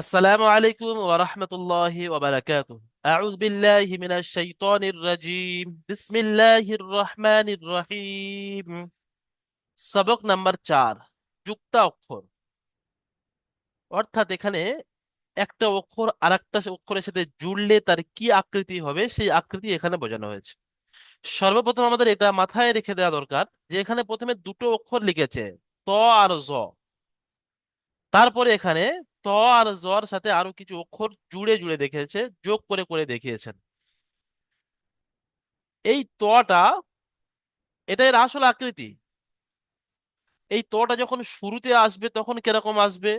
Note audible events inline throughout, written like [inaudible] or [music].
আসসালামু আলাইকুম ওয়া রাহমাতুল্লাহি ওয়া বারাকাতুহু। আউযু বিল্লাহি মিনাশ শাইতানির রাজীম। বিসমিল্লাহির রহমানির রহিম। সবক নাম্বার 4 যুক্তা অক্ষর। অর্থাৎ এখানে একটা অক্ষর আরেকটা অক্ষরের সাথে জুড়লে তার কি আকৃতি হবে, সেই আকৃতি এখানে বোঝানো হয়েছে। সর্বপ্রথম আমাদের এটা মাথায় রেখে দেওয়া দরকার যে এখানে প্রথমে দুটো অক্ষর লিখেছে, ত আর জ। তারপরে এখানে ত আর জর সাথে আরও কিছু অক্ষর জুড়ে জুড়ে দেখিয়েছে যোগ করে করে দেখিয়েছেন। এই তটা, এটা এর আসল আকৃতি। এই তটা যখন শুরুতে আসবে তখন কীরকম আসবে?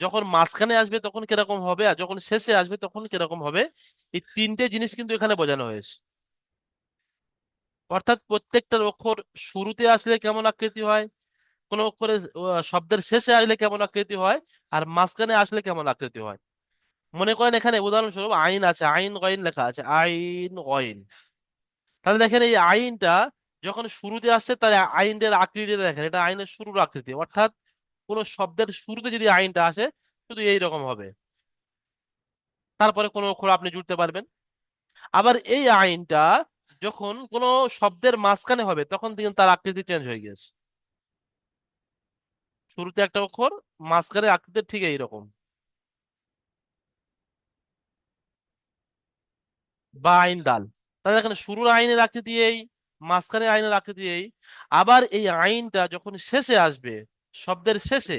যখন মাঝখানে আসবে তখন কীরকম হবে? আর যখন শেষে আসবে তখন কীরকম হবে? এই তিনটে জিনিস কিন্তু এখানে বোঝানো হয়েছে। অর্থাৎ প্রত্যেকটার অক্ষর শুরুতে আসলে কেমন আকৃতি হয়? কোন অক্ষরে শব্দের শেষে আসলে কেমন আকৃতি হয়? আর মাঝখানে আসলে কেমন আকৃতি হয়? মনে করেন এখানে উদাহরণস্বরূপ আইন আছে, আইন গইন লেখা আছে, আইন গইন। তাহলে দেখেন এই আইনটা যখন শুরুতে আসছে তার আইনের আকৃতি দেখেন, এটা আইনের শুরুর আকৃতি। অর্থাৎ কোন শব্দের শুরুতে যদি আইনটা আসে, শুধু এই রকম হবে। তারপরে কোনো অক্ষর আপনি জুড়তে পারবেন। আবার এই আইনটা যখন কোনো শব্দের মাঝখানে হবে, তখন কিন্তু তার আকৃতি চেঞ্জ হয়ে গেছে শুরুতে একটা অক্ষর, মাঝখানে আকৃতি ঠিক এইরকম। বা আইন দাল তাহলে এখানে শুরুর আইনের আকৃতি এই, মাঝখানে আইনের আকৃতি এই। আবার এই আইনটা যখন শেষে আসবে, শব্দের শেষে,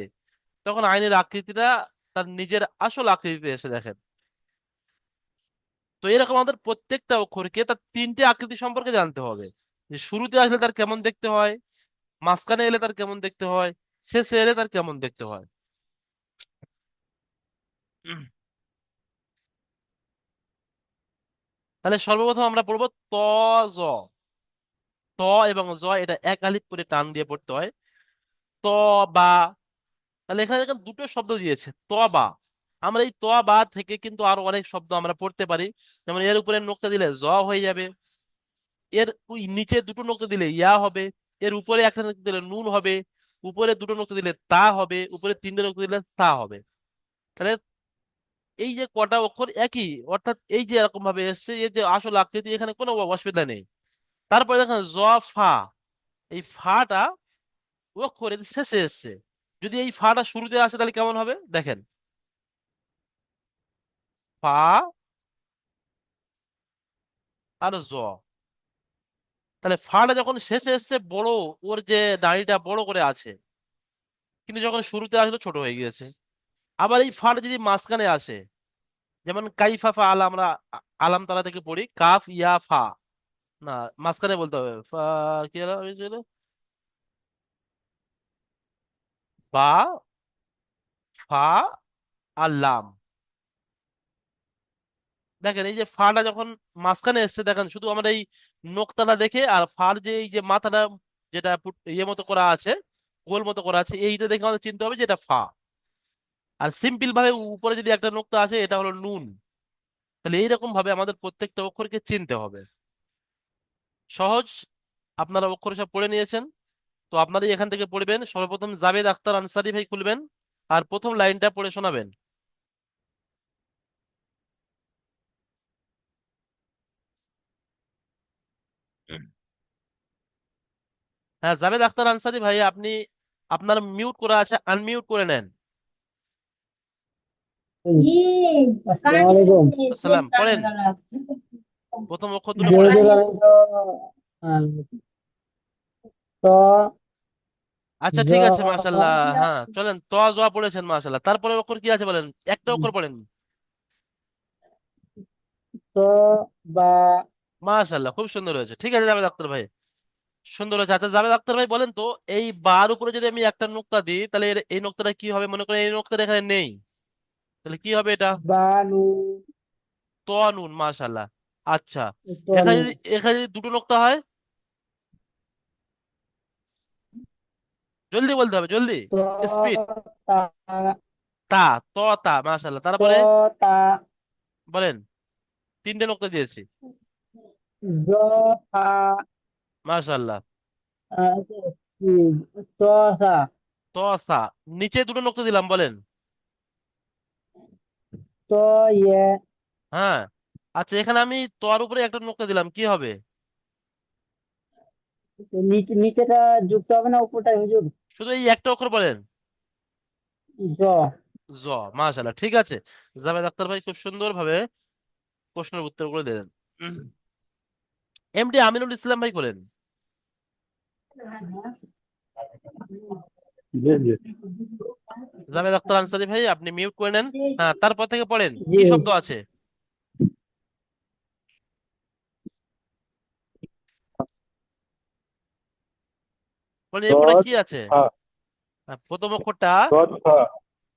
তখন আইনের আকৃতিটা তার নিজের আসল আকৃতিতে এসে দেখেন। তো এরকম আমাদের প্রত্যেকটা অক্ষরকে তার তিনটে আকৃতি সম্পর্কে জানতে হবে। যে শুরুতে আসলে তার কেমন দেখতে হয়, মাঝখানে এলে তার কেমন দেখতে হয় শেষে এলে তার কেমন দেখতে হয়? তাহলে সর্বপ্রথম আমরা পড়ব ত জ। ত এবং জ এটা এক আলিফ করে টান দিয়ে পড়তে হয়। ত বা। তাহলে এখানে দেখেন দুটো শব্দ দিয়েছে ত বা। আমরা এই ত বা থেকে কিন্তু আরও অনেক শব্দ আমরা পড়তে পারি। যেমন এর উপরে নোকটা দিলে জ হয়ে যাবে। এর ওই নিচে দুটো নোকতা দিলে ইয়া হবে। এর উপরে একটা দিলে নুন হবে। উপরে দুটো নোকতা দিলে তা হবে, উপরে তিনটে নোকতা দিলে তা হবে। তাহলে এই যে কটা অক্ষর একই, অর্থাৎ এই যে এরকম ভাবে এসছে এই যে আসল আকৃতি এখানে কোনো অসুবিধা নেই। তারপরে দেখেন জ, ফা, এই ফাটা অক্ষরের শেষে এসছে। যদি এই ফাটা শুরুতে আসে তাহলে কেমন হবে? দেখেন। ফা আর জ। তাহলে ফাটা যখন শেষে এসছে, বড় ওর যে দাড়িটা বড় করে আছে, কিন্তু যখন শুরুতে আসলো ছোট হয়ে গিয়েছে। আবার এই ফাটা যদি মাঝখানে আসে, যেমন কাইফা ফা আলা আমরা আলাম তারা থেকে পড়ি, কাফ ইয়া ফা। না, মাঝখানে বলতে হবে। ফা কি হয়েছিল? বা, ফা আর লাম। দেখেন এই যে ফাটা যখন মাঝখানে এসছে, দেখেন শুধু আমরা এই নোকতাটা দেখে আর ফার যে এই যে মাথাটা যেটা ইয়ে মতো করা আছে, গোল মতো করা আছে, এইটা দেখে আমাদের চিনতে হবে যে এটা ফা। আর সিম্পল ভাবে উপরে যদি একটা নোকতা আছে এটা হলো নুন। তাহলে এইরকম ভাবে আমাদের প্রত্যেকটা অক্ষরকে চিনতে হবে। সহজ, আপনারা অক্ষর সব পড়ে নিয়েছেন। তো আপনারাই এখান থেকে পড়বেন, সর্বপ্রথম জাভেদ আখতার আনসারি ভাই খুলবেন, আর প্রথম লাইনটা পড়ে শোনাবেন। হ্যাঁ জাভেদ আখতার আনসারি ভাই আপনি আপনার মিউট করা আছে আনমিউট করে নেন। আসসালামু পড়েন। প্রথম অক্ষর দুটো পড়েন। তো আচ্ছা ঠিক আছে মাশাল্লাহ হ্যাঁ চলেন ত জ পড়েছেন মাশাল্লাহ তারপরে অক্ষর কি আছে বলেন? একটা অক্ষর পড়েন। মাশাল্লাহ খুব সুন্দর হয়েছে। ঠিক আছে জাভেদ আখতার ভাই। সুন্দর হয়েছে। আচ্ছা জাভেদ আখতার ভাই বলেন তো এই বার উপরে যদি আমি একটা নোক্তা দিই তাহলে এই নোক্তাটা কি হবে? মনে করেন এই নোক্তাটা এখানে নেই। তাহলে কি হবে এটা? বা নু। ত নুন মাশাল্লাহ আচ্ছা এখানে যদি এখানে যদি দুটো নোক্তা হয়? জলদি বলতে হবে জলদি। স্পিড। তা। তা ত মাশাল্লাহ তারপরে? তা বলেন তিনটে নোক্তা দিয়েছি। জ ফা মাশাল্লাহ আহ, কি, ত সা ত সা নিচে দুটো নোক্তা দিলাম বলেন। ত ইয়ে হ্যাঁ আচ্ছা এখানে আমি তোর উপরে একটা নোক্তা দিলাম কি হবে? নিচে নিচেটা যুক্ত হবে না উপরটা হুজুর? শুধু এই একটা অক্ষর বলেন। জ। জ মাশাআল্লাহ ঠিক আছে। জাভেদ আক্তার ভাই খুব সুন্দর ভাবে প্রশ্নের উত্তরগুলো দিলেন। এমডি আমিনুল ইসলাম ভাই করেন জাভেদ আক্তার আনসারী ভাই আপনি মিউট করে নেন। হ্যাঁ তারপর থেকে পড়েন। কি শব্দ আছে? বলেন কি আছে? হ্যাঁ, প্রথম অক্ষরটা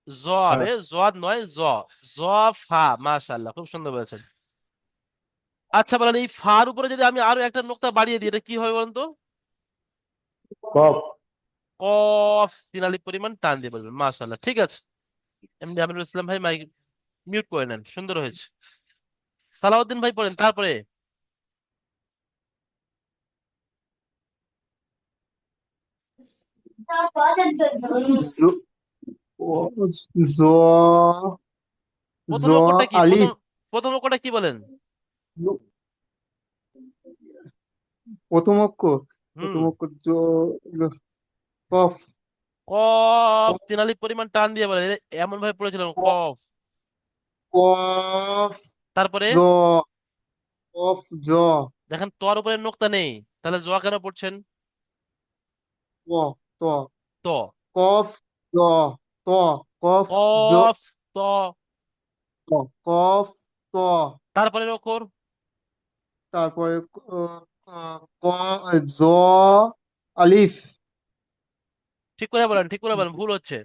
জ হবে জদ নয় জ। জ ফা মাশাআল্লাহ খুব সুন্দর বলেছেন। আচ্ছা বলেন এই ফার উপরে যদি আমি আরও একটা নোক্তা বাড়িয়ে দিই এটা কি হবে বলেন তো? কফ। কফ তিন আলিফ পরিমাণ টান দিয়ে বলবেন মাশাআল্লাহ ঠিক আছে। এমনি আমিনুল ইসলাম ভাই মাইক মিউট করে নেন সুন্দর হয়েছে। সালাউদ্দিন ভাই পড়েন তারপরে? প্রথম অক্ষরটা কি বলেন? প্রথম অক্ষর প্রথম অক্ষর কফ। কফ তিন আলিফ পরিমাণ টান দিয়ে বলেন এমন ভাবে পড়েছিলাম কফ। কফ তারপরে? জ কফ জ। দেখেন তোর উপরে নোক্তা নেই। তাহলে জোয়া কেন পড়ছেন? ত ত। ত। কফ জ ত। কফ জ। কফ ত। ত কফ ত। তারপরে অক্ষর তারপরে ক- জ আলিফ। ঠিক করে বলেন ঠিক করে বলেন ভুল হচ্ছে।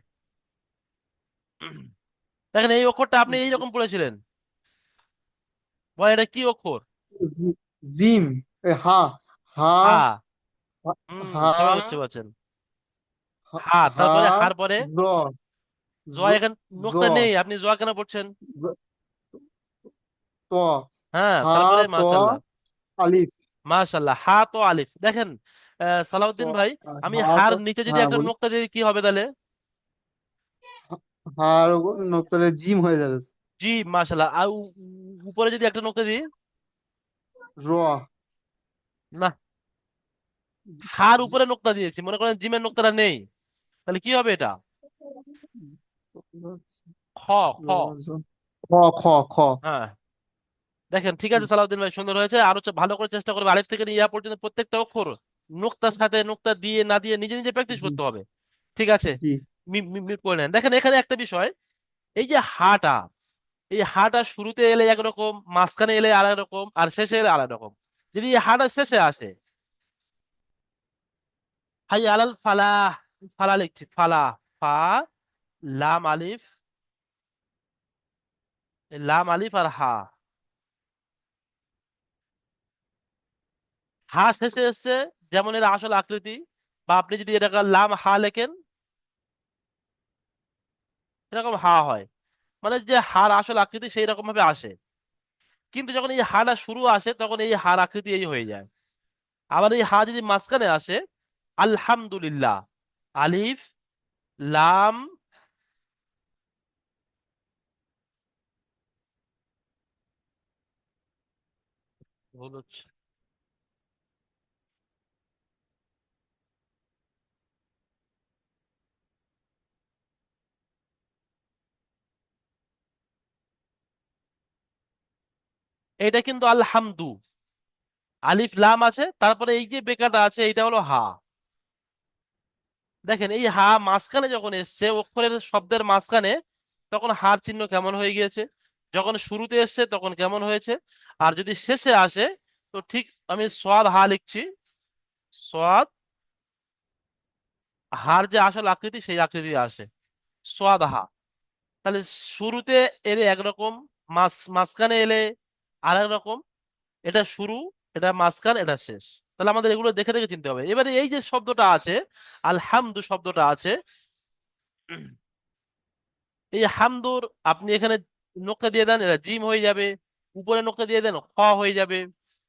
দেখেন এই অক্ষরটা আপনি এইরকম পড়েছিলেন। এটা কি অক্ষর? জিম হা হা হা। হা- হুম হা তারপরে হার পরে জ এখানে জ নেই আপনি জয়া কেন পড়ছেন? ত হ্যাঁ তারপরে ত মাশাল্লাহ আলিফ। মাশাল্লাহ হা তো আলিফ। দেখেন সালাউদ্দিন ভাই আমি হার নিচে যদি হ্যাঁ একটা নোক্তা দিই কি হবে তাহলে? হার জিম হয়ে যাবে। জি আর উপরে যদি একটা নোক্তা দিই? র। না। হার উপরে নোক্তা দিয়েছি মনে করেন জিমের নোক্তাটা নেই। তাহলে কি হবে এটা? খ। খ খ খ খ। হ্যাঁ। দেখেন ঠিক আছে সালাউদ্দিন ভাই সুন্দর হয়েছে। আরও ভালো করে চেষ্টা করবে আলিফ থেকে নিয়ে ইয়া পর্যন্ত প্রত্যেকটা অক্ষর নোক্তার সাথে নোক্তা দিয়ে না দিয়ে নিজে নিজে প্র্যাকটিস করতে হবে। ঠিক আছে? করে নেন। দেখেন এখানে একটা বিষয় এই যে হাটা এই হাটা শুরুতে এলে একরকম মাঝখানে এলে আরেক রকম আর শেষে এলে আরেক রকম যদি এই হাটা শেষে আসে হাই আলাল ফালা ফালা লিখছি ফালা ফা লাম আলিফ লাম আলিফ আর হা। হা শেষে এসছে যেমন এর আসল আকৃতি, বা আপনি যদি এটাকে লাম হা লেখেন এরকম হা হয়। মানে যে হার আসল আকৃতি সেই রকম ভাবে আসে। কিন্তু যখন এই হাটা শুরু আসে, তখন এই হার আকৃতি এই হয়ে যায়। আবার এই হা যদি মাঝখানে আসে, আলহামদুলিল্লাহ, আলিফ, লাম ভুল হচ্ছে এটা কিন্তু আলহামদু। আলিফ লাম আছে, তারপরে এই যে বেকাটা আছে এটা হলো হা। দেখেন, এই হা মাঝখানে যখন এসছে, অক্ষরের শব্দের মাঝখানে, তখন হার চিহ্ন কেমন হয়ে গিয়েছে? যখন শুরুতে এসছে, তখন কেমন হয়েছে? আর যদি শেষে আসে, তো ঠিক আমি সোয়াদ হা লিখছি। সোয়াদ হার যে আসল আকৃতি, সেই আকৃতি আসে। সোয়াদ হা। তাহলে শুরুতে এলে একরকম, মাঝ, মাঝখানে এলে আর রকম, এটা শুরু, এটা মাঝখান, এটা শেষ। তাহলে আমাদের এগুলো দেখে দেখে চিনতে হবে। এবারে এই যে শব্দটা আছে, আলহামদু শব্দটা আছে, এই হামদুর আপনি এখানে নোক্তা দিয়ে দেন, এটা জিম হয়ে যাবে, উপরে নোক্তা দিয়ে দেন, খ হয়ে যাবে।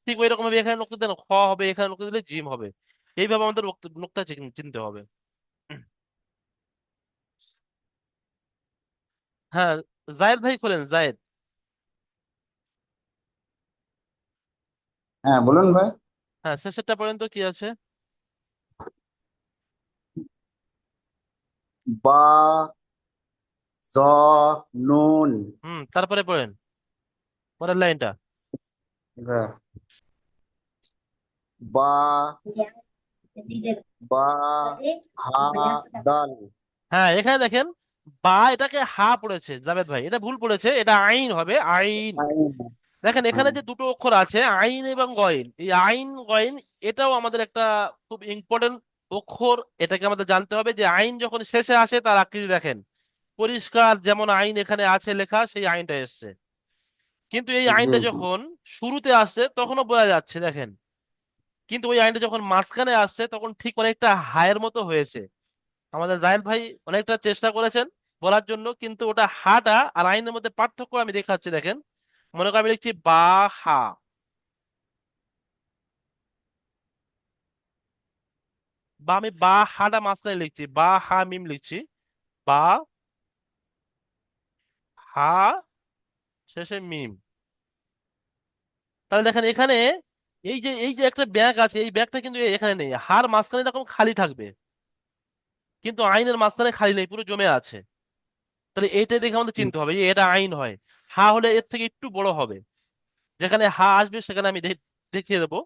ঠিক ওই রকম ভাবে এখানে নোক্তা দেন, খ হবে, এখানে নোক্তা দিলে জিম হবে। এইভাবে আমাদের নোক্তা চিনতে হবে। হ্যাঁ জায়েদ ভাই খোলেন, জায়েদ। হ্যাঁ বলুন ভাই। হ্যাঁ শেষেরটা পর্যন্ত কি আছে? বা জ নুন। হুম তারপরে পড়েন। পরের লাইনটা। হ্যাঁ। বা বা হা দাল। হ্যাঁ এখানে দেখেন বা এটাকে হা পড়েছে। জাভেদ ভাই এটা ভুল পড়েছে এটা আইন হবে আইন। দেখেন এখানে যে দুটো অক্ষর আছে আইন এবং গয়েন এই আইন গয়েন এটাও আমাদের একটা খুব ইম্পর্টেন্ট অক্ষর। এটাকে আমাদের জানতে হবে যে আইন যখন শেষে আসে তার আকৃতি দেখেন। পরিষ্কার যেমন আইন এখানে আছে লেখা সেই আইনটা এসছে। কিন্তু এই আইনটা যখন শুরুতে আসছে তখনও বোঝা যাচ্ছে দেখেন। কিন্তু ওই আইনটা যখন মাঝখানে আসছে তখন ঠিক অনেকটা হায়ের মতো হয়েছে। আমাদের জাহেদ ভাই অনেকটা চেষ্টা করেছেন বলার জন্য কিন্তু ওটা হাটা আর আইনের মধ্যে পার্থক্য আমি দেখাচ্ছি দেখেন। মনে করেন আমি লিখছি বা, হা। বা আমি বা হাটা মাঝখানে লিখছি। বা, হা মিম লিখছি। বা, হা, শেষে মিম। তাহলে দেখেন এখানে এই যে এই যে একটা ব্যাগ আছে, এই ব্যাগটা কিন্তু এখানে নেই। হার মাঝখানে এরকম খালি থাকবে। কিন্তু আইনের মাঝখানে খালি নেই, পুরো জমে আছে। তাহলে এইটা দেখে আমাদের চিনতে হবে যে এটা আইন হয়। হা হলে এর থেকে একটু বড় হবে। যেখানে হা আসবে সেখানে আমি দেখিয়ে দেবো।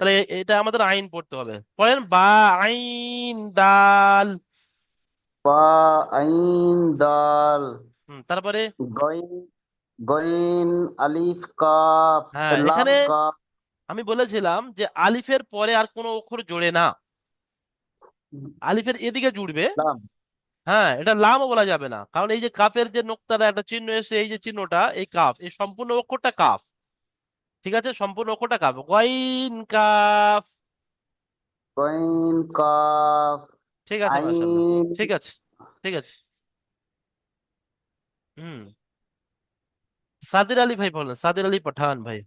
তাহলে এটা আমাদের আইন পড়তে হবে। পড়েন বা আইন দাল। বা আইন দাল। হুম, তারপরে গইন গইন আলিফ কাফ হ্যাঁ এখানে আমি বলেছিলাম যে আলিফের পরে আর কোনো অক্ষর জোড়ে না। আলিফের এদিকে জুড়বে। হ্যাঁ এটা লামও বলা যাবে না। কারণ এই যে কাফের যে নোক্তাটা একটা চিহ্ন এসে এই যে চিহ্নটা এই কাফ এই সম্পূর্ণ অক্ষরটা কাফ। ঠিক আছে? সম্পূর্ণ অক্ষরটা কাফ। গইন কাফ। গইন কাফ। ঠিক আছে ঠিক আছে। ঠিক আছে। হুম। সাদির আলী ভাই বলেন সাদির আলী পাঠান ভাই।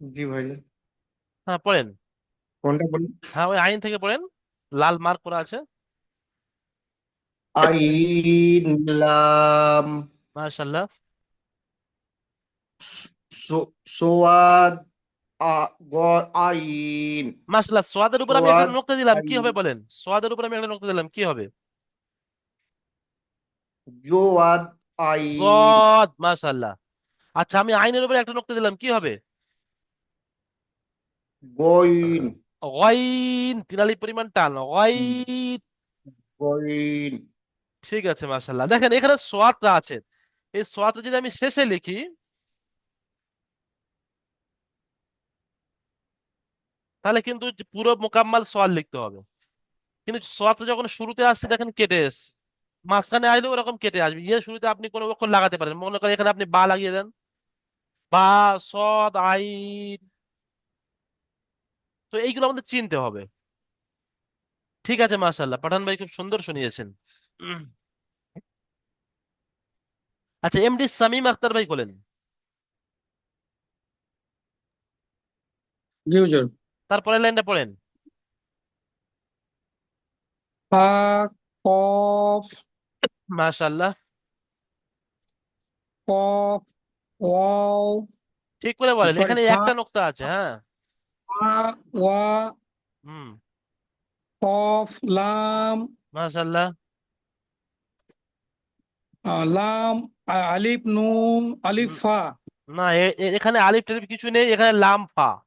জি ভাই। হ্যাঁ পড়েন। কোনটা বলুন হ্যাঁ ওই আইন থেকে পড়েন। লাল মার্ক করা আছে? আইন লাম মাশাআল্লাহ। সোয়াদ আইন। মাশাআল্লাহ সোয়াদের উপর আমি একটা দিলাম কি হবে বলেন? সোয়াদের উপর আমি একটা নোক্তা দিলাম কি হবে? জোয়াদ আইন। জদ মাশাআল্লাহ। আচ্ছা আমি আইনের উপর একটা নোক্তা দিলাম কি হবে? গইন। গইন তিনালি পরিমাণ টান গইন গইন ঠিক আছে মাশাআল্লাহ। দেখেন এখানে সোয়াদটা আছে। এই সোয়াদটা যদি আমি শেষে লিখি তাহলে কিন্তু পুরো মোকাম্মাল সোয়াদ লিখতে হবে। কিন্তু সোয়াদটা যখন শুরুতে আসছে দেখেন কেটে এসছে মাঝখানে আসলে ওরকম কেটে আসবে। ইয়ে শুরুতে আপনি কোনো অক্ষর লাগাতে পারেন। মনে করেন এখানে আপনি বা লাগিয়ে দেন। বা সদ আইন তো এইগুলো আমাদের চিনতে হবে। ঠিক আছে মাশাআল্লাহ। পাঠান ভাই খুব সুন্দর শুনিয়েছেন। আচ্ছা এমডি সামিম আখতার ভাই বলেন। জি হুজুর। তারপরের লাইনটা পড়েন। ফা কফ মাশাআল্লাহ। কফ ওয়াও ঠিক করে বলেন। এখানে একটা নোক্তা আছে হ্যাঁ। ওয়া হুম। কফ লাম। মাশাআল্লাহ। লাম আলিফ নুন আলিফ ফা। না এ- এ- এখানে আলিফ টালিফ কিছু নেই এখানে লাম ফা।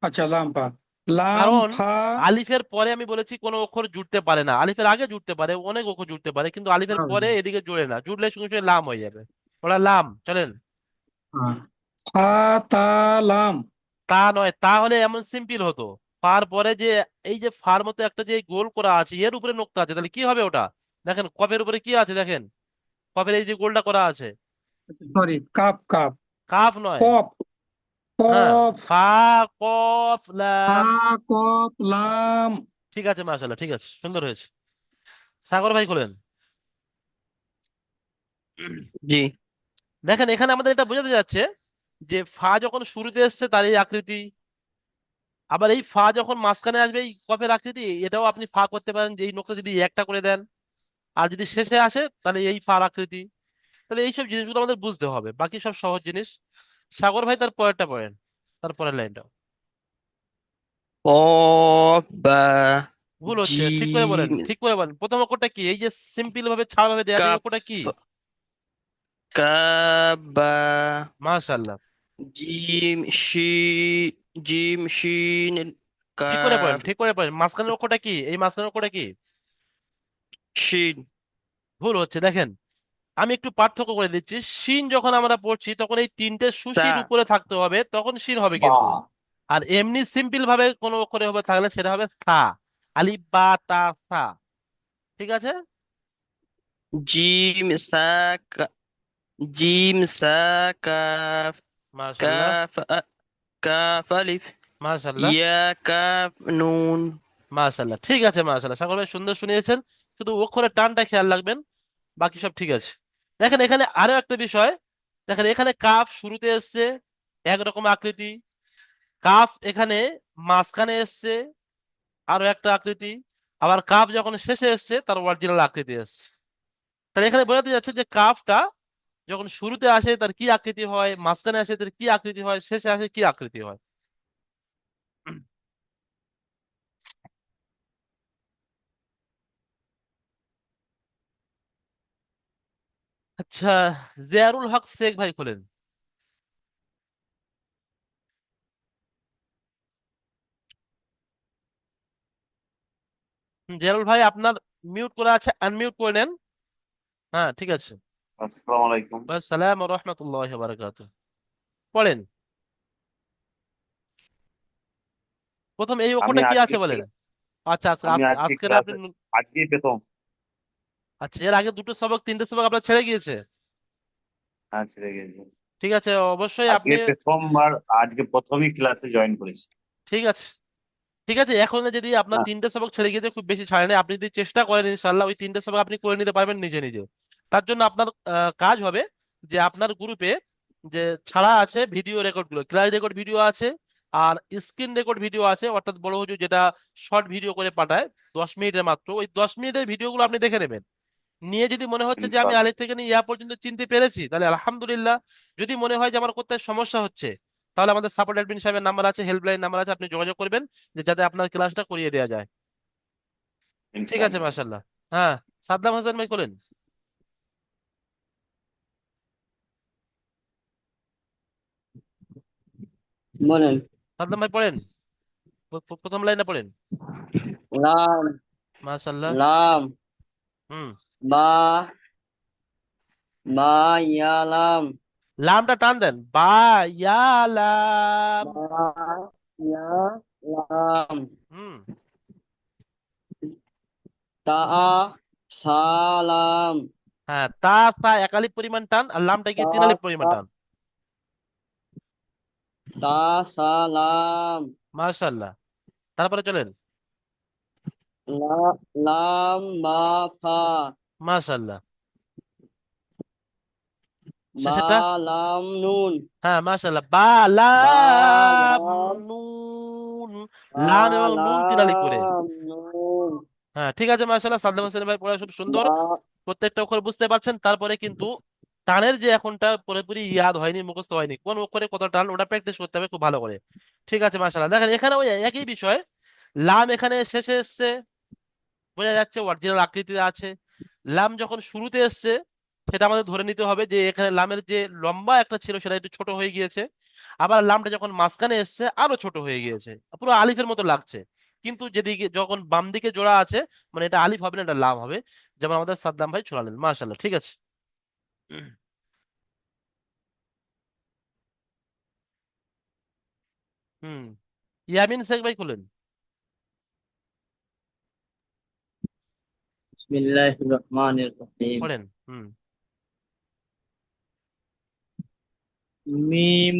আচ্ছা লাম ফা। লাম কারণ ফা। আলিফের পরে আমি বলেছি কোনো অক্ষর জুড়তে পারে না। আলিফের আগে জুড়তে পারে অনেক অক্ষর জুড়তে পারে কিন্তু আলিফের হ্যাঁ, পরে এদিকে জুড়ে না। জুড়লে সঙ্গে সঙ্গে লাম হয়ে যাবে। ওরা লাম চলেন। হ্যাঁ। ফা তা লাম। তা নয় তাহলে এমন সিম্পল হতো। ফার পরে যে এই যে ফার মতো একটা যে গোল করা আছে এর উপরে নোক্তা আছে তাহলে কি হবে ওটা? দেখেন কফের উপরে কি আছে দেখেন? কফের এই যে গোলটা করা আছে। সরি কাপ কাপ কাফ নয়। কফ হ্যাঁ ফা কফ ফা লাম কফ লাম। ঠিক আছে মাশাআল্লাহ ঠিক আছে সুন্দর হয়েছে। সাগর ভাই খোলেন। জি। দেখেন এখানে আমাদের এটা বোঝাতে যাচ্ছে যে ফা যখন শুরুতে এসছে তার এই আকৃতি আবার এই ফা যখন মাঝখানে আসবে এই কফের আকৃতি এটাও আপনি ফা করতে পারেন যে এই নোকটা যদি একটা করে দেন আর যদি শেষে আসে তাহলে এই ফার আকৃতি। তাহলে এইসব জিনিসগুলো আমাদের বুঝতে হবে। বাকি সব সহজ জিনিস। সাগর ভাই তার পরেরটা পড়েন তার পরের লাইনটা। ভুল হচ্ছে। ঠিক করে বলেন। ঠিক করে বলেন। প্রথম অক্ষরটা কি? এই যে সিম্পল ভাবে ছাড় ভাবে দেয়া অক্ষরটা কি? স- কাফ বা মাশাআল্লাহ জিম শি জিম শিন ঠিক করে পড়েন ঠিক করে পড়েন। মাঝখানের অক্ষরটা কি? এই মাঝখানের অক্ষরটা কি? শিন ভুল হচ্ছে দেখেন। আমি একটু পার্থক্য করে দিচ্ছি। শিন যখন আমরা পড়ছি তখন এই তিনটে সুশির সা উপরে থাকতে হবে তখন শির হবে সা। কিন্তু। আর এমনি সিম্পল ভাবে কোনো অক্ষরে হবে থাকলে সেটা হবে সা। আলিফ বা তা সা। ঠিক আছে? জিম সা কা- জিম সা কাফ মাশাআল্লাহ কাফ আ- কাফ আলিফ মাশাআল্লাহ ইয়া কাফ নুন মাশাআল্লাহ ঠিক আছে মাশাআল্লাহ সাগর ভাই সুন্দর শুনিয়েছেন। শুধু অক্ষরের টানটা খেয়াল রাখবেন বাকি সব ঠিক আছে। দেখেন এখানে আরও একটা বিষয়। দেখেন এখানে কাফ শুরুতে এসছে একরকম আকৃতি। কাফ এখানে মাঝখানে এসছে আরও একটা আকৃতি। আবার কাফ যখন শেষে এসছে তার অরিজিনাল আকৃতি এসছে। তাহলে এখানে বোঝাতে যাচ্ছে যে কাফটা যখন শুরুতে আসে তার কি আকৃতি হয়, মাঝখানে আসে তার কি আকৃতি হয়, শেষে আসে কি আকৃতি হয়? আচ্ছা জিয়ারুল হক শেখ ভাই খোলেন। জিয়ারুল ভাই আপনার মিউট করা আছে আনমিউট করে নেন। হ্যাঁ ঠিক আছে। আসসালামু আলাইকুম। আসসালাম রহমতুল্লাহ বারাকাতু পড়েন প্রথম এই আমি কি আছে আজকে বলেন? আচ্ছা আচ্ছা আমি আজ- আজকে আজকের ক্লাসে আপনি আজকেই প্রথম। আচ্ছা এর আগে দুটো সবক তিনটে সবক আপনার ছেড়ে গিয়েছে? হ্যাঁ ছেড়ে গেছে ঠিক আছে অবশ্যই আজকে আপনি প্রথমবার আজকে প্রথমই ক্লাসে জয়েন করেছি। ঠিক আছে। ঠিক আছে এখন যদি আপনার হ্যাঁ। তিনটে সবক ছেড়ে গিয়েছে খুব বেশি ছাড়েনি আপনি যদি চেষ্টা করেন ইনশাল্লাহ ওই তিনটে সবক আপনি করে নিতে পারবেন নিজে নিজে। তার জন্য আপনার কাজ হবে যে আপনার গ্রুপে যে ছাড়া আছে ভিডিও রেকর্ডগুলো ক্লাস রেকর্ড ভিডিও আছে আর স্ক্রিন রেকর্ড ভিডিও আছে অর্থাৎ বড় হুজুর যেটা শর্ট ভিডিও করে পাঠায় দশ মিনিটের মাত্র ওই দশ মিনিটের ভিডিওগুলো আপনি দেখে নেবেন। নিয়ে যদি মনে হচ্ছে যে আমি। আলিফ থেকে নিয়ে ইয়া পর্যন্ত চিনতে পেরেছি তাহলে আলহামদুলিল্লাহ। যদি মনে হয় যে আমার কোথায় সমস্যা হচ্ছে তাহলে আমাদের সাপোর্ট অ্যাডমিন সাহেবের নাম্বার আছে হেল্পলাইন নাম্বার আছে আপনি যোগাযোগ করবেন যে যাতে আপনার ক্লাসটা করিয়ে দেওয়া যায়। ঠিক আছে। মাশাল্লাহ হ্যাঁ সাদ্দাম হোসেন ভাই করেন বলেন। সাদ্দাম ভাই পড়েন? প্রথম লাইনে পড়েন? লাম। মাশাল্লাহ লাম। হুম। বা। বা ইয়া লাম। লামটা টান দেন। বা ইয়া লাম। বা ইয়া লাম। হুম। তা সালাম হ্যাঁ তা সা একালিপ পরিমাণ টান আর লামটা গিয়ে তিন পরিমাণ টান। তা সালাম তারপরে চলেন। লাম ফা। বা শেষেরটা লাম নুন। হ্যাঁ মাশাল্লাহ। বা লাম নুন। লাম এবং নুন করে। হ্যাঁ ঠিক আছে মাশাল্লাহ। সাদ্দাম হোসেন ভাই পড়া খুব সুন্দর। প্রত্যেকটা অক্ষর বুঝতে পারছেন। তারপরে কিন্তু টানের যে এখনটা পুরোপুরি ইয়াদ হয়নি, মুখস্থ হয়নি, কোন অক্ষরে কত টান, ওটা প্র্যাকটিস করতে হবে খুব ভালো করে। ঠিক আছে মাশাল্লাহ দেখেন, এখানে ওই একই বিষয়। লাম এখানে শেষে এসছে, বোঝা যাচ্ছে অরিজিনাল আকৃতিতে আছে। লাম যখন শুরুতে এসছে, সেটা আমাদের ধরে নিতে হবে যে এখানে লামের যে লম্বা একটা ছিল, সেটা একটু ছোট হয়ে গিয়েছে। আবার লামটা যখন মাঝখানে এসছে, আরও ছোট হয়ে গিয়েছে। পুরো আলিফের মতো লাগছে। কিন্তু যেদিকে, যখন বাম দিকে জোড়া আছে মানে এটা আলিফ হবে না, এটা লাম হবে। যেমন আমাদের সাদ্দাম ভাই ছড়ালেন মাশাল্লাহ ঠিক আছে। হুম ইয়ামিন শেখ ভাই খুলেন। বিসমিল্লাহির রহমানির রহিম। পড়েন হুম। মিম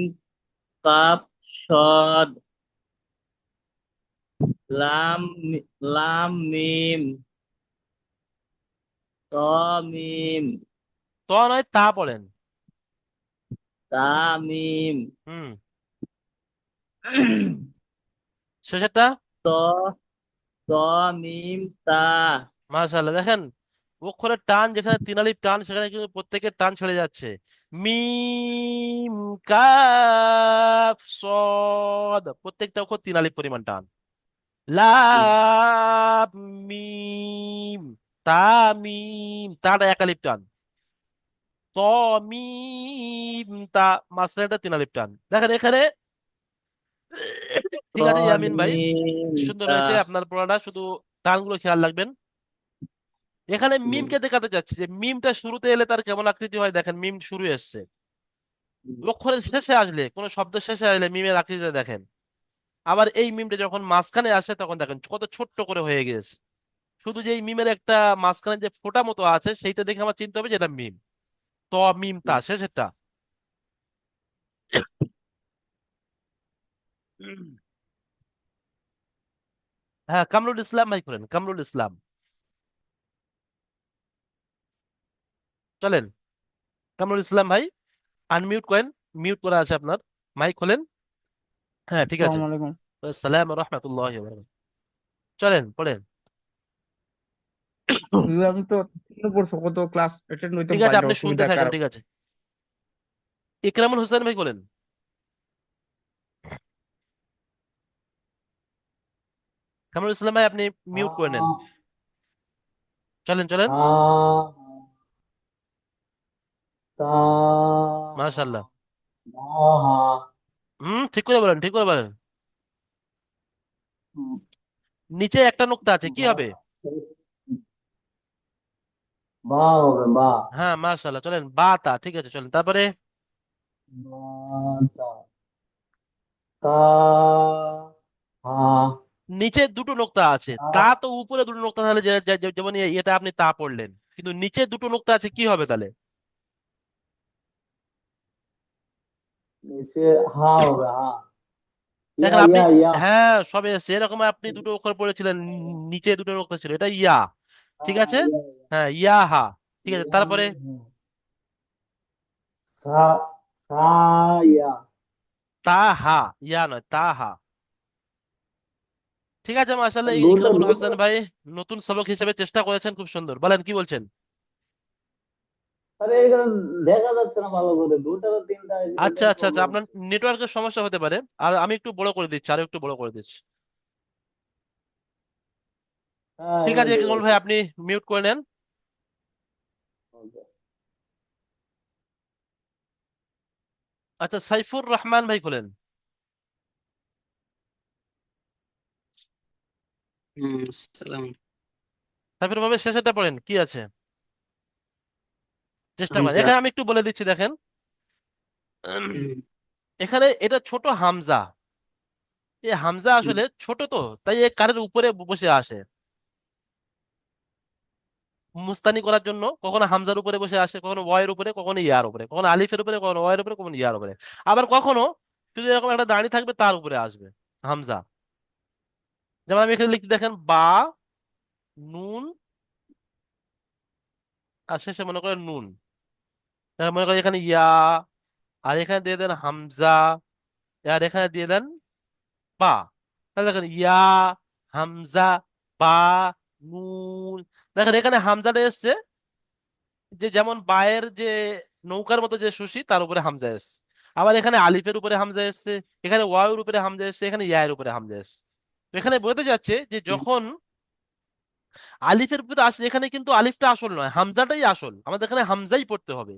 কাফ সদ লাম লাম মিম ত মিম। তো নয় তা বলেন। তা মিম। হুম। [clears throat] শেষেরটা? ত ত মিম তা। মাশাল্লাহ দেখেন অক্ষরের টান যেখানে তিন আলিফ টান সেখানে কিন্তু প্রত্যেকের টান ছেড়ে যাচ্ছে। মিম কাফ সদ প্রত্যেকটা অক্ষর তিন আলিফ পরিমাণ টান। লাম মিম তা মিম তাটা এক আলিফ টান। ত মিম তা মাঝখানেটা তিন আলিফ টান দেখেন এখানে। ঠিক আছে ইয়ামিন ভাই। সুন্দর হয়েছে আপনার পড়াটা। শুধু টানগুলো খেয়াল রাখবেন। এখানে মিমকে দেখাতে চাচ্ছি যে মিমটা শুরুতে এলে তার কেমন আকৃতি হয়? দেখেন মিম শুরু এসছে। অক্ষরের শেষে আসলে কোনো শব্দের শেষে আসলে মিমের আকৃতিটা দেখেন। আবার এই মিমটা যখন মাঝখানে আসে তখন দেখেন কত ছোট্ট করে হয়ে গেছে শুধু যে এই মিমের একটা মাঝখানে যে ফোঁটা মতো আছে সেইটা দেখে আমার চিনতে হবে যে এটা মিম। ত মিম তা শেষেরটা হ্যাঁ কামরুল ইসলাম ভাই করেন কামরুল ইসলাম। চলেন কামরুল ইসলাম ভাই আনমিউট করেন মিউট করা আছে আপনার মাইক খোলেন। হ্যাঁ ঠিক আছে। আসসালামু আলাইকুম। সালাম রহমতুল্লাহ চলেন পড়েন। আমি তো কত ক্লাস অ্যাটেন্ড হইতে ঠিক আছে আপনি শুনতে থাকেন ঠিক আছে। ইকরামুল হোসেন ভাই বলেন। কামরুল ইসলাম ভাই আপনি মিউট করে নেন। চলেন চলেন। মাশাআল্লাহ। হুম ঠিক করে বলেন ঠিক করে বলেন। নিচে একটা নোক্তা আছে কি হবে? বা হবে বা হ্যাঁ মাশাআল্লাহ চলেন বা তা ঠিক আছে চলেন তারপরে? তা হা। নিচে দুটো নোক্তা আছে তা তো উপরে দুটো নোক্তা তাহলে যেমন এটা আপনি তা পড়লেন। কিন্তু নিচে দুটো নোক্তা আছে কি হবে তাহলে? নিচে হা হবে হা। দেখেন আপনি ইয়া ইয়া। হ্যাঁ সবে এসছে এরকম আপনি দুটো অক্ষর পড়েছিলেন নিচে দুটো নোক্তা ছিল এটা ইয়া। ঠিক আছে? হ্যাঁ ইয়া হা ঠিক আছে তারপরে? সা সা ইয়া নয় তা হা ঠিক আছে মাশাআল্লাহ দুটো ইকরামুল হোসেন ভাই নতুন সবক হিসেবে চেষ্টা করেছেন খুব সুন্দর। বলেন কি বলছেন? আরে এখানে দেখা যাচ্ছে না ভালো করে। দুটা তিনটা আচ্ছা আচ্ছা আচ্ছা আপনার নেটওয়ার্কের সমস্যা হতে পারে। আর আমি একটু বড় করে দিচ্ছি আরও একটু বড় করে দিচ্ছি। হ্যাঁ ঠিক আছে ইকরামুল ভাই আপনি মিউট করে নেন। আচ্ছা সাইফুর রহমান ভাই খোলেন। সাইফুর ভাবে শেষেরটা পড়েন কি আছে? চেষ্টা করেন। হামজা। এখানে আমি একটু বলে দিচ্ছি দেখেন। এখানে এটা ছোট হামজা। এই হামজা আসলে ছোট তো তাই এই কারের উপরে বসে আসে। মুস্তানি করার জন্য কখনো হামজার উপরে বসে আসে, কখনো ওয়ের উপরে, কখনো ইয়ার উপরে, কখনো আলিফের উপরে, কখনো ওয়ের উপরে, কখনো ইয়ার উপরে। আবার কখনো শুধু এরকম একটা দাঁড়িয়ে থাকবে, তার উপরে আসবে, হামজা। যেমন আমি এখানে লিখতে দেখেন, বা, নুন, আর শেষে মনে করেন নুন। মনে করেন এখানে ইয়া, আর এখানে দিয়ে দেন হামজা, আর এখানে দিয়ে দেন বা। তাহলে দেখেন ইয়া, হামজা, বা, নুন দেখেন, এখানে হামজাটা এসছে, যে যেমন বায়ের যে নৌকার মতো যে সুশি তার উপরে হামজা এসছে। আবার এখানে আলিফের উপরে হামজা এসছে, এখানে ওয়াউর উপরে হামজা এসছে, এখানে ইয়ার উপরে হামজা এসছে। এখানে বলতে যাচ্ছে যে যখন আলিফের উপরে আসে, এখানে কিন্তু আলিফটা আসল নয়, হামজাটাই আসল। আমাদের এখানে হামজাই পড়তে হবে।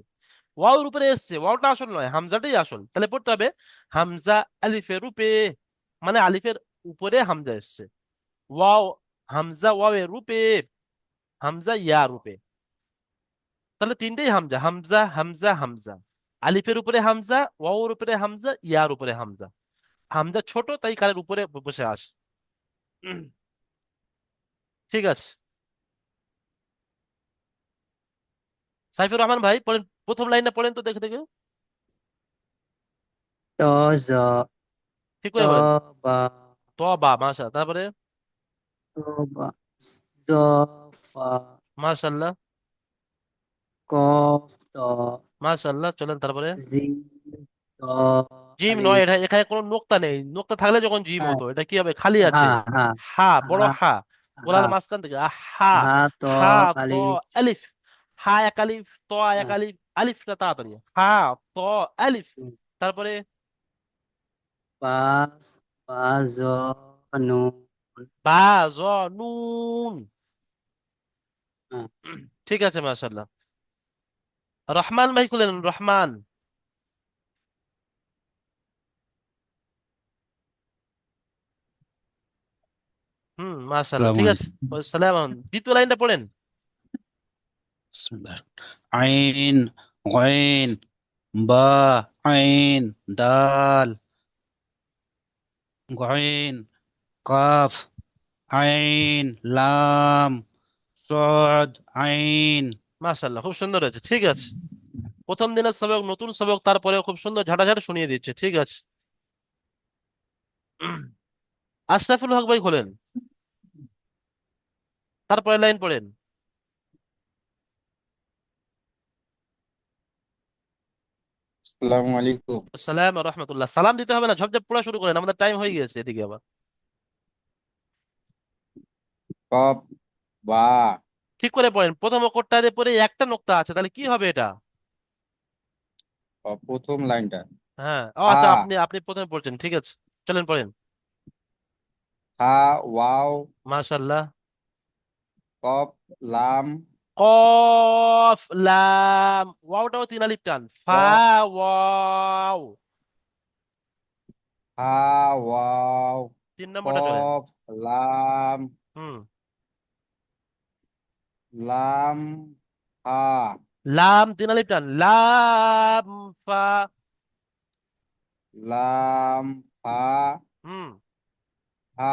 ওয়াউর উপরে এসছে, ওয়াউটা আসল নয়, হামজাটাই আসল। তাহলে পড়তে হবে, হামজা আলিফের রূপে মানে আলিফের উপরে হামজা এসছে। ওয়াও, হামজা ওয়াওয়ের রূপে। হামজা ইয়া রূপে। তাহলে তিনটেই হামজা হামজা হামজা হামজা। আলিফের উপরে হামজা ওয়াওর উপরে হামজা ইয়ার উপরে হামজা। হামজা ছোট তাই কালের উপরে বসে আস। ঠিক আছে। সাইফুর রহমান ভাই পড়েন প্রথম লাইনটা পড়েন তো দেখে দেখে। ত ঠিক করে বলেন। বা। তো বা মাশা তারপরে? কফ ত মাশাল্লাহ চলেন তারপরে। জিম ত জিম আলিফ নয় এটা এখানে কোনো নোক্তা নেই। নোক্তা থাকলে যখন জিম হ্যাঁ। হতো এটা কি হবে? খালি আছে। হ্যাঁ হ্যাঁ। হা বড় হ্যাঁ। হা। গলার হা মাঝখান থেকে আ, হা হা ত হা ত আলিফ। আলিফ। হা এক আলিফ ত এক আলিফ আলিফটা তাড়াতাড়ি। হা ত আলিফ। তারপরে? পাস পা জ নুন বা জ নুন হ্যাঁ ঠিক আছে মাশাআল্লাহ রহমান ভাই খুলেন রহমান হুম মাশাআল্লাহ ঠিক আছে সালাম দ্বিতীয় লাইনটা পড়েন আইন গইন বা আইন দাল গইন কাফ আইন লাম সদ আইন। খুব সুন্দর হয়েছে ঠিক আছে। প্রথম দিনের সবক নতুন সবক তারপরে খুব সুন্দর শুনিয়ে দিচ্ছে ঠিক আছে। আশরাফুল হক ভাই খোলেন। তারপরে লাইন পড়েন। আলাইকুম। আসসালাম সালাম দিতে হবে না ঝপঝপ পড়া শুরু করেন আমাদের টাইম হয়ে গেছে এদিকে আবার। বা ঠিক করে পড়েন প্রথম অক্ষরটার পরে একটা নোক্তা আছে তাহলে কি হবে এটা? প্রথম লাইনটা। হ্যাঁ ও আচ্ছা আ আপনি আপনি প্রথমে পড়ছেন ঠিক আছে। চলেন পড়েন। হা ওয়াও। মাশাআল্লাহ। কফ লাম। কফ লাম। ওয়াওটাও তিন আলিফ টান। ফা ওয়াও। হা ওয়াও। তিন নম্বরটা চলেন। কফ লাম। হুম। লাম হা লাম তিন আলিফ টান। লাম ফা। লাম হা হুম। হা।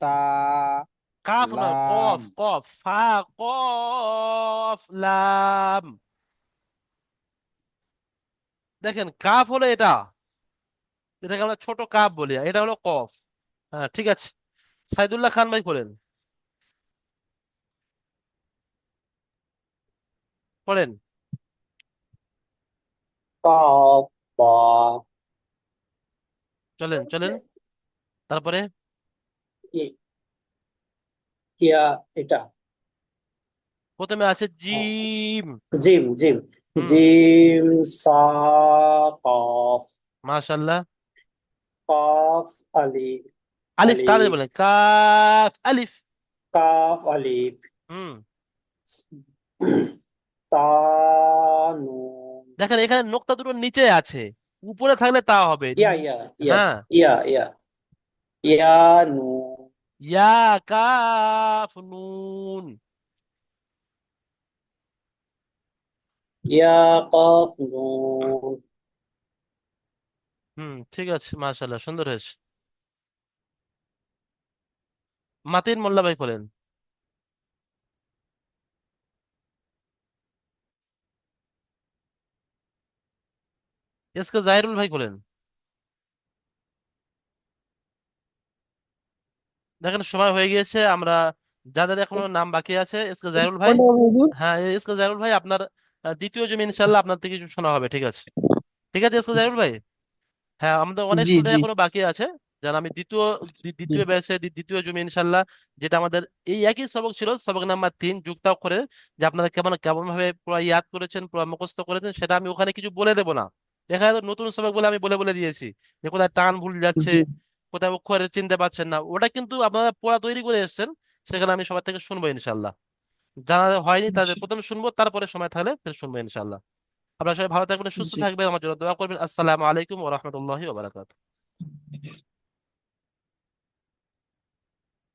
তা। কাফ নয় কফ লাম। কফ ফা কফ লাম। দেখেন কাফ হলো এটা। এটাকে আমরা ছোট কাপ বলি। এটা হলো কফ। হ্যাঁ ঠিক আছে। সাইদুল্লাহ খান ভাই খোলেন পড়েন? চলেন চলেন। তারপরে? ইয়া এটা। প্রথমে আছে জিম। Gym gym. জিম সা কফ মাশাল্লাহ কফ আলিফ আলিফ। বলেন। কাফ আলিফ। কাফ আলিফ। হুম। দেখেন এখানে নোক্তা দুটো নিচে আছে উপরে থাকলে তা হবে ইয়া ইয়া ইয়া হ্যাঁ ইয়া ইয়া ইয়া নুন ইয়া কাফ নুন ইয়া কফ নুন হুম ঠিক আছে মাশাল্লাহ সুন্দর হয়েছে মাতিন মোল্লা ভাই খোলেন এসকে জাহিরুল ভাই খোলেন দেখেন সময় হয়ে গিয়েছে আমরা যাদের এখনও নাম বাকি আছে এসকে জাহিরুল ভাই। হ্যাঁ এসকে জাহিরুল ভাই আপনার দ্বিতীয় জমি ইনশাল্লাহ আপনার থেকে শোনা হবে ঠিক আছে। ঠিক আছে এসকে জাহিরুল ভাই? হ্যাঁ আমাদের অনেক জি স্টুডেন্ট জি। এখনও বাকি আছে। যারা আমি দ্বিতীয় দ্বি- দ্বিতীয় ব্যাচে দ্বিতীয় জমি ইনশাল্লাহ যেটা আমাদের এই একই সবক ছিল সবক নাম্বার তিন যুক্তাক্ষরের যে আপনারা কেমন কেমন ভাবে পুরো ইয়াদ করেছেন পুরো মুখস্থ করেছেন সেটা আমি ওখানে কিছু বলে দেবো না। এখানে তো নতুন সবক বলে আমি বলে বলে দিয়েছি যে কোথায় টান ভুল যাচ্ছে কোথায় অক্ষরে চিনতে পারছেন না। ওটা কিন্তু আপনারা পড়া তৈরি করে এসেছেন সেখানে আমি সবার থেকে শুনব ইনশাল্লাহ যারা হয়নি তাদের প্রথমে শুনব তারপরে সময় থাকলে ফের শুনব ইনশাল্লাহ আপনারা সবাই ভালো থাকবেন সুস্থ থাকবেন আমার জন্য দোয়া করবেন। আসসালামু আলাইকুম ওয়া রাহমাতুল্লাহি ওয়া বারাকাতুহু।